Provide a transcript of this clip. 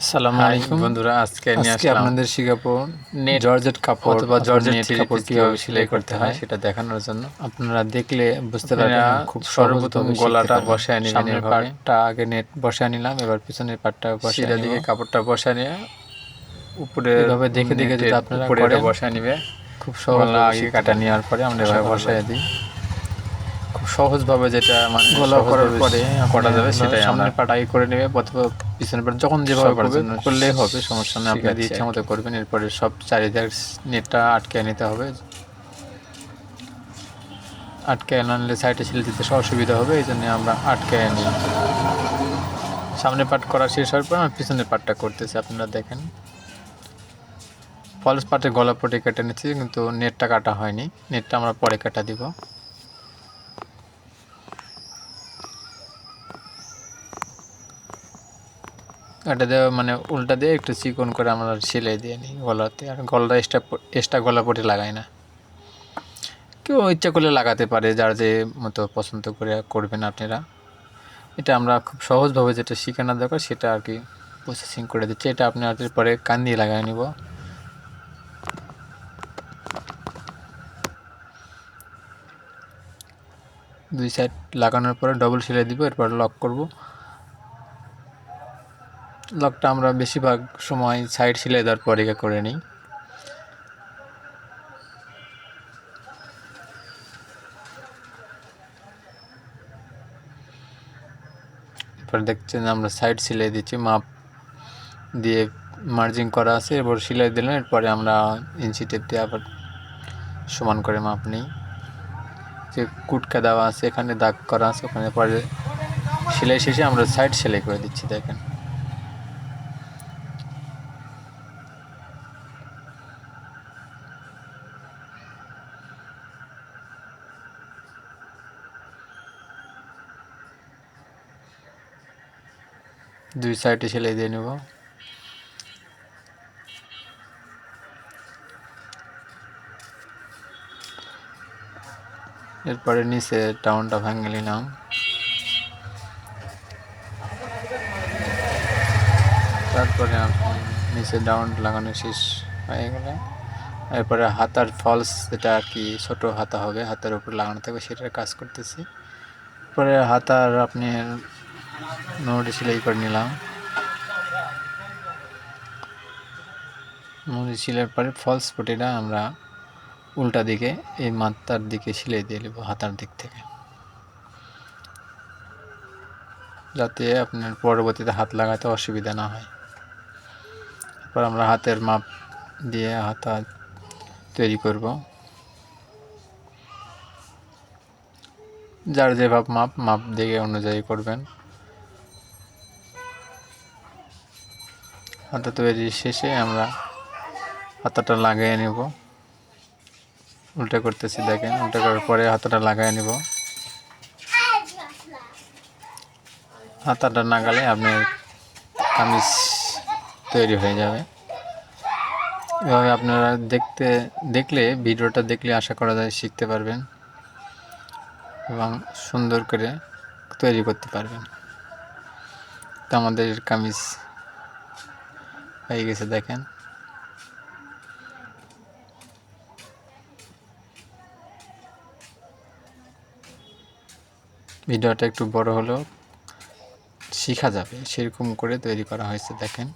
আসসালামু আলাইকুম। বন্ধুরা আজকে আপনাদের শিখাবো জর্জেট কাপড় অথবা জর্জেট কাপড় কীভাবে সেলাই করতে হয় সেটা দেখানোর জন্য। আপনারা দেখলে বুঝতে পারবেন খুব সর্বপ্রথম গলাটা বসায় নিবেন সামনের পাটটা আগে নেট বসায় নিলাম এবার পিছনের পাটটা বসায় দিকে কাপড়টা বসায় নিয়ে উপরে এভাবে দেখে দেখে যদি আপনারা উপরে বসায় নিবে। খুব সহজ আগে কাটা নেওয়ার পরে আমরা এভাবে বসায় দিই। খুব সহজভাবে যেটা মানে গলা করার পরে করা যাবে সেটাই আমরা সামনের পাট আগে করে নেবে অথবা পিছনের পাট যখন যেভাবে করবে করলেই হবে সমস্যা নেই শিখাচ্ছি ইচ্ছা মতো করবেন এরপরে সব চারিদিকে নেটটা আটকে নিতে হবে। আটকে আনলে সাইডে ছেলে দিতে অসুবিধা হবে এই জন্য আমরা আটকে নিই। সামনে পাট করা শেষ হওয়ার পর আমি পিছনের পাটটা করতেছি আপনারা দেখেন। ফলস পাটে গলা পটে কেটে নিচ্ছি কিন্তু নেটটা কাটা হয়নি নেটটা আমরা পরে কাটা দিব। এটা দিয়ে মানে উল্টা দিয়ে একটু চিকন করে আমরা সেলাই দিয়ে নিই গলাতে। আর গলাটা এক্সট্রা এক্সট্রা গলা পটে লাগাই না। কেউ ইচ্ছা করলে লাগাতে পারে, যার যে মতো পছন্দ করে করবেন আপনারা। এটা আমরা খুব সহজভাবে যেটা শেখানো দরকার, সেটা আর কি প্রসেসিং করে দিচ্ছি। এটা আপনি আর পরে কান দিয়ে লাগাই নিব। দুই সাইড লাগানোর পরে ডবল সেলাই দিব, এরপর লক করব। লকটা আমরা বেশিরভাগ সময় সাইড সেলাই দেওয়ার পরে করে নিই। এরপর দেখছেন আমরা সাইড সেলাই দিচ্ছি, মাপ দিয়ে মার্জিং করা আছে, এরপর সেলাই দিলাম, এরপরে আমরা ইঞ্চি টেপ দিয়ে আবার সমান করে মাপ নিই। যে কুটকা দেওয়া আছে, এখানে দাগ করা আছে, ওখানে পরে সেলাই শেষে আমরা সাইড সেলাই করে দিচ্ছি, দেখেন। দুই সাইডে সেলাই দিয়ে নেব। এরপরে নিচে টাউনটা ভাঙে নিলাম। তারপরে নিচে ডাউন লাগানো শেষ হয়ে গেলে, এরপরে হাতার ফলস যেটা আর কি ছোট হাতা হবে, হাতার উপর লাগানো থাকবে, সেটার কাজ করতেছি। পরে হাতার আপনি নোট সেলাই করে নিলাম মুড়ি সেলাইয়ের পরে ফলস পটিটা আমরা উল্টা দিকে এই মাথার দিকে সিলাই দিয়ে নেব হাতার দিক থেকে যাতে আপনার পরবর্তীতে হাত লাগাতে অসুবিধা না হয় তারপর আমরা হাতের মাপ দিয়ে হাতা তৈরি করব যার যেভাবে মাপ মাপ দিকে অনুযায়ী করবেন হাতা তৈরি শেষে আমরা হাতাটা লাগিয়ে নেব। উল্টা করতেছি, দেখেন, উল্টা করার পরে হাতাটা লাগাই নেব। হাতাটা নাগালে আপনার কামিজ তৈরি হয়ে যাবে। এভাবে আপনারা দেখতে, দেখলে, ভিডিওটা দেখলে আশা করা যায় শিখতে পারবেন এবং সুন্দর করে তৈরি করতে পারবেন। তো আমাদের কামিজ হয়ে গেছে, দেখেন। ভিডিওটা একটু বড় হলো শেখা যাবে, সেরকম করে তৈরি করা হয়েছে, দেখেন।